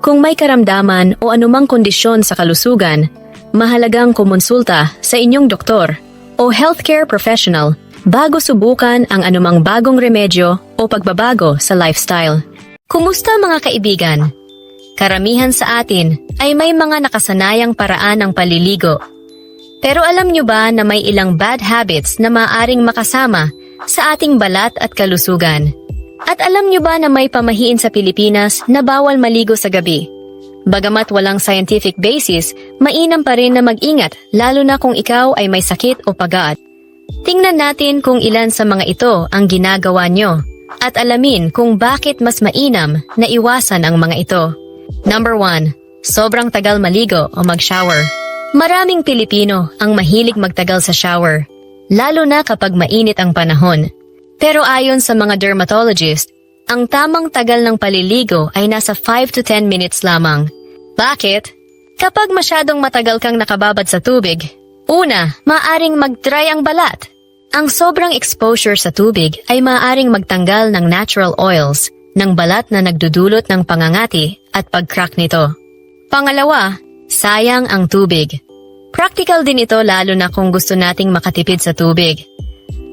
Kung may karamdaman o anumang kondisyon sa kalusugan, mahalagang kumonsulta sa inyong doktor o healthcare professional bago subukan ang anumang bagong remedyo o pagbabago sa lifestyle. Kumusta mga kaibigan? Karamihan sa atin ay may mga nakasanayang paraan ng paliligo. Pero alam nyo ba na may ilang bad habits na maaring makasama sa ating balat at kalusugan? At alam nyo ba na may pamahiin sa Pilipinas na bawal maligo sa gabi? Bagamat walang scientific basis, mainam pa rin na mag-ingat lalo na kung ikaw ay may sakit o pagaat. Tingnan natin kung ilan sa mga ito ang ginagawa nyo at alamin kung bakit mas mainam na iwasan ang mga ito. Number 1. Sobrang tagal maligo o mag-shower. Maraming Pilipino ang mahilig magtagal sa shower, lalo na kapag mainit ang panahon. Pero ayon sa mga dermatologist, ang tamang tagal ng paliligo ay nasa 5 to 10 minutes lamang. Bakit? Kapag masyadong matagal kang nakababad sa tubig, una, maaring mag-dry ang balat. Ang sobrang exposure sa tubig ay maaring magtanggal ng natural oils ng balat na nagdudulot ng pangangati at pag-crack nito. Pangalawa, sayang ang tubig. Practical din ito lalo na kung gusto nating makatipid sa tubig.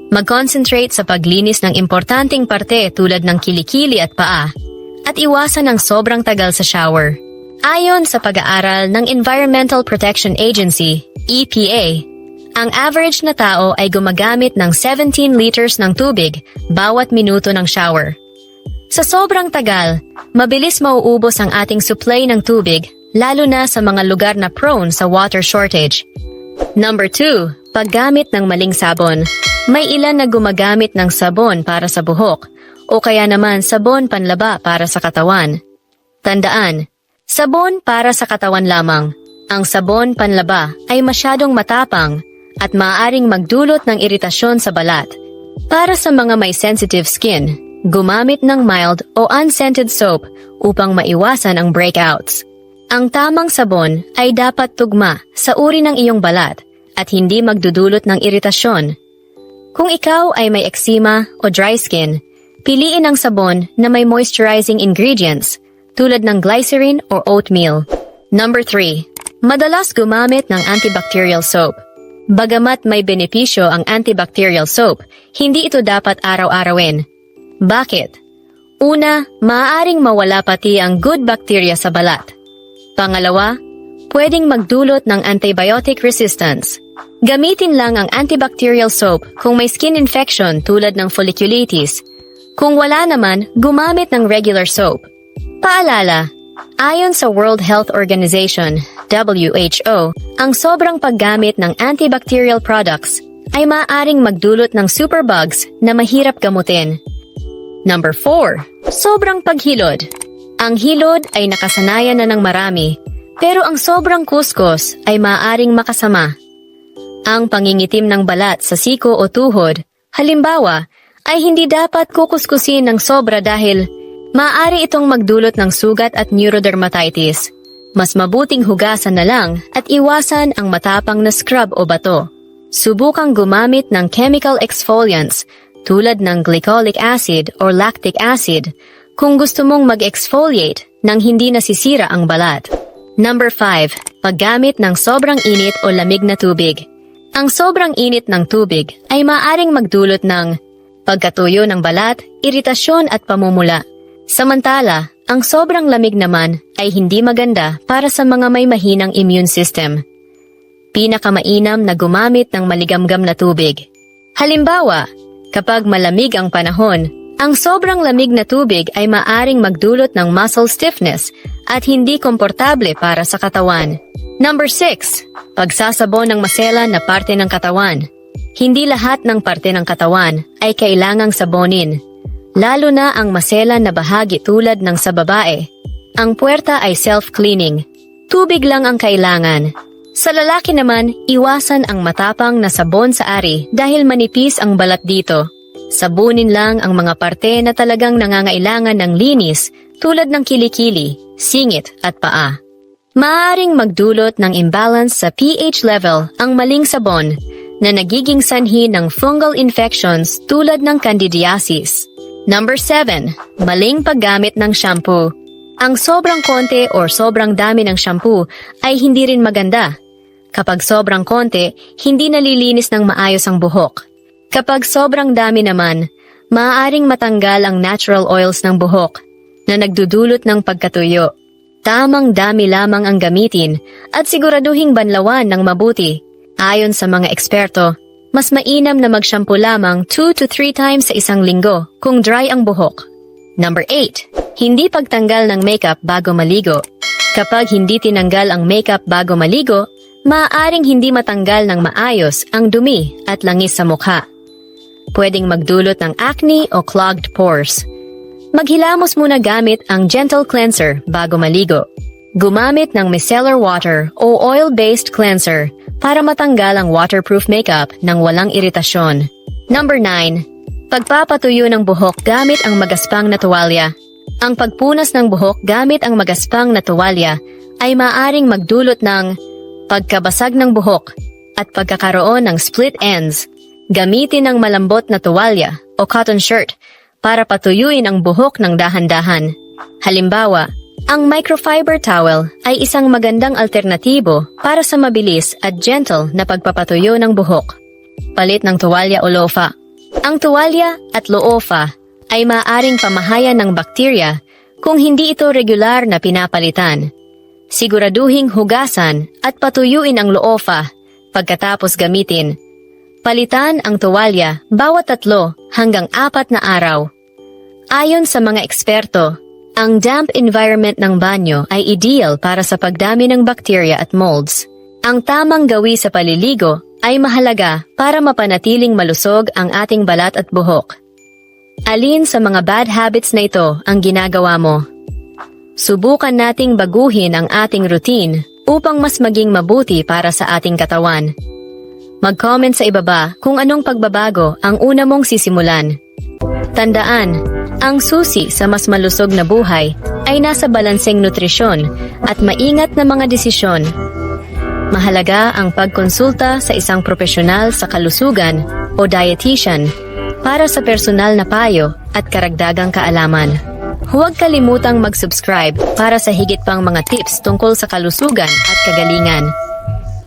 Mag-concentrate sa paglinis ng importanteng parte tulad ng kilikili at paa at iwasan ang sobrang tagal sa shower. Ayon sa pag-aaral ng Environmental Protection Agency, EPA, ang average na tao ay gumagamit ng 17 liters ng tubig bawat minuto ng shower. Sa sobrang tagal, mabilis mauubos ang ating supply ng tubig lalo na sa mga lugar na prone sa water shortage. Number 2, paggamit ng maling sabon. May ilan na gumagamit ng sabon para sa buhok o kaya naman sabon panlaba para sa katawan. Tandaan, sabon para sa katawan lamang. Ang sabon panlaba ay masyadong matapang at maaaring magdulot ng iritasyon sa balat. Para sa mga may sensitive skin, gumamit ng mild o unscented soap upang maiwasan ang breakouts. Ang tamang sabon ay dapat tugma sa uri ng iyong balat at hindi magdudulot ng iritasyon. Kung ikaw ay may eczema o dry skin, piliin ang sabon na may moisturizing ingredients tulad ng glycerin or oatmeal. Number 3. Madalas gumamit ng antibacterial soap. Bagamat may benepisyo ang antibacterial soap, hindi ito dapat araw-arawin. Bakit? Una, maaaring mawala pati ang good bacteria sa balat. Pangalawa, pwedeng magdulot ng antibiotic resistance. Gamitin lang ang antibacterial soap kung may skin infection tulad ng folliculitis. Kung wala naman, gumamit ng regular soap. Paalala, ayon sa World Health Organization, WHO, ang sobrang paggamit ng antibacterial products ay maaaring magdulot ng superbugs na mahirap gamutin. Number 4. Sobrang paghilod. Ang hilod ay nakasanayan na ng marami, pero ang sobrang kuskus ay maaaring makasama. Ang pangingitim ng balat sa siko o tuhod, halimbawa, ay hindi dapat kukuskusin ng sobra dahil maaari itong magdulot ng sugat at neurodermatitis. Mas mabuting hugasan na lang at iwasan ang matapang na scrub o bato. Subukang gumamit ng chemical exfoliants tulad ng glycolic acid or lactic acid kung gusto mong mag-exfoliate nang hindi nasisira ang balat. Number 5. Paggamit ng sobrang init o lamig na tubig. Ang sobrang init ng tubig ay maaring magdulot ng pagkatuyo ng balat, iritasyon at pamumula. Samantala, ang sobrang lamig naman ay hindi maganda para sa mga may mahinang immune system. Pinakamainam na gumamit ng maligamgam na tubig. Halimbawa, kapag malamig ang panahon, ang sobrang lamig na tubig ay maaring magdulot ng muscle stiffness at hindi komportable para sa katawan. Number 6. Pagsasabon ng maselan na parte ng katawan. Hindi lahat ng parte ng katawan ay kailangang sabonin, lalo na ang maselan na bahagi tulad ng sa babae. ang puwerta ay self-cleaning. Tubig lang ang kailangan. Sa lalaki naman, iwasan ang matapang na sabon sa ari dahil manipis ang balat dito. Sabunin lang ang mga parte na talagang nangangailangan ng linis tulad ng kilikili, singit at paa. Maaring magdulot ng imbalance sa pH level ang maling sabon na nagiging sanhi ng fungal infections tulad ng candidiasis. Number 7. Maling paggamit ng shampoo. Ang sobrang konti or sobrang dami ng shampoo ay hindi rin maganda. Kapag sobrang konti, hindi nalilinis ng maayos ang buhok. Kapag sobrang dami naman, maaaring matanggal ang natural oils ng buhok na nagdudulot ng pagkatuyo. Tamang dami lamang ang gamitin at siguraduhing banlawan ng mabuti. Ayon sa mga eksperto, mas mainam na mag-shampoo lamang 2 to 3 times sa isang linggo kung dry ang buhok. Number 8. Hindi pagtanggal ng makeup bago maligo. Kapag hindi tinanggal ang makeup bago maligo, maaaring hindi matanggal ng maayos ang dumi at langis sa mukha. Pwedeng magdulot ng acne o clogged pores. Maghilamos muna gamit ang gentle cleanser bago maligo. Gumamit ng micellar water o oil-based cleanser para matanggal ang waterproof makeup ng walang iritasyon. Number 9. Pagpapatuyo ng buhok gamit ang magaspang na tuwalya. Ang pagpunas ng buhok gamit ang magaspang na tuwalya ay maaring magdulot ng pagkabasag ng buhok at pagkakaroon ng split ends. Gamitin ang malambot na tuwalya o cotton shirt para patuyuin ang buhok ng dahan-dahan. Halimbawa, ang microfiber towel ay isang magandang alternatibo para sa mabilis at gentle na pagpapatuyo ng buhok. Palit ng tuwalya o lofa. Ang tuwalya at loofa ay maaring pamahayan ng bakterya kung hindi ito regular na pinapalitan. Siguraduhing hugasan at patuyuin ang loofa pagkatapos gamitin. Palitan ang tuwalya bawat tatlo hanggang apat na araw. Ayon sa mga eksperto, ang damp environment ng banyo ay ideal para sa pagdami ng bakterya at molds. Ang tamang gawi sa paliligo ay mahalaga para mapanatiling malusog ang ating balat at buhok. Alin sa mga bad habits na ito ang ginagawa mo? Subukan nating baguhin ang ating routine upang mas maging mabuti para sa ating katawan. Mag-comment sa ibaba kung anong pagbabago ang una mong sisimulan. Tandaan, ang susi sa mas malusog na buhay ay nasa balanseng nutrisyon at maingat na mga desisyon. Mahalaga ang pagkonsulta sa isang profesional sa kalusugan o dietitian para sa personal na payo at karagdagang kaalaman. Huwag kalimutang mag-subscribe para sa higit pang mga tips tungkol sa kalusugan at kagalingan.